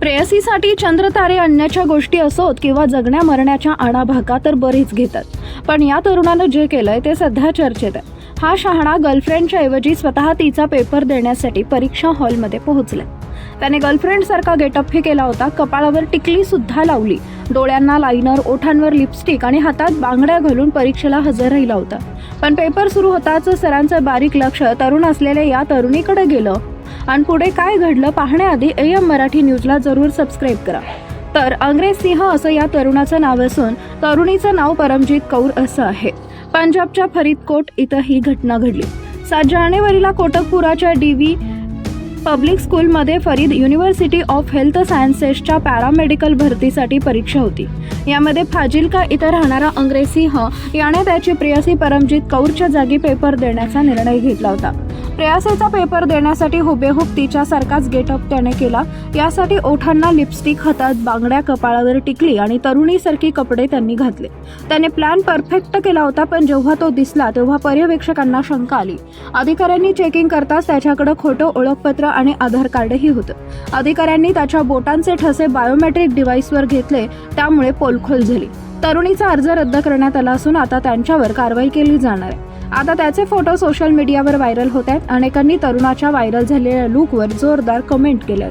प्रेयसीसाठी चंद्रतारे आणण्याच्या गोष्टी असोत किंवा जगण्या मरण्याच्या आणाभाका तर बरीच घेतात. पण या तरुणानं जे केलंय ते सध्या चर्चेत आहे. हा शहाणा गर्लफ्रेंडच्या ऐवजी स्वतः तिचा पेपर देण्यासाठी परीक्षा हॉलमध्ये पोहोचला. त्याने गर्लफ्रेंडसारखा गेटअपही केला होता. कपाळावर टिकली सुद्धा लावली. डोळ्यांना लाइनर ओठांवर लिपस्टिक आणि हातात बांगड्या घालून परीक्षेला हजर राहिला होता. पण पेपर सुरू होताच सरांचं बारीक लक्ष तरुण असलेल्या या तरुणीकडे गेलं. आणि पुढे काय घडलं पाहण्याआधी ए एम मराठी न्यूजला जरूर सबस्क्राईब करा. तर अंग्रेज सिंह असं या तरुणाचं नाव असून तरुणीचं नाव परमजीत कौर असं आहे. पंजाबच्या फरीदकोट इथं ही घटना घडली. सात जानेवारीला कोटकपुराच्या डी व्ही पब्लिक स्कूलमध्ये फरीद युनिव्हर्सिटी ऑफ हेल्थ सायन्सेसच्या पॅरामेडिकल भरतीसाठी परीक्षा होती. यामध्ये फाजिलका इथं राहणारा अंग्रेज सिंह याने त्याची प्रियसी परमजीत कौरच्या जागी पेपर देण्याचा निर्णय घेतला होता. प्रेयसीचा पेपर देण्यासाठी हुबेहूब तिच्यासारखाच गेटअप त्याने केला. यासाठी ओठांना लिपस्टिक हातात बांगड्या कपाळावर टिकली आणि तरुणीसारखी कपडे त्यांनी घातले. त्याने प्लॅन परफेक्ट केला होता पण जेव्हा तो दिसला तेव्हा पर्यवेक्षकांना शंका आली. अधिकाऱ्यांनी चेकिंग करताच त्याच्याकडे खोटं ओळखपत्र आणि आधार कार्डही होतं. अधिकाऱ्यांनी त्याच्या बोटांचे ठसे बायोमेट्रिक डिव्हाइसवर घेतले त्यामुळे पोलखोल झाली. तरुणीचा अर्ज रद्द करण्यात आला असून आता त्यांच्यावर कारवाई केली जाणार आहे. आता त्याचे फोटो सोशल मीडियावर व्हायरल होत आहेत. अनेकांनी तरुणाच्या व्हायरल झालेल्या लुकवर जोरदार कमेंट केल्यात.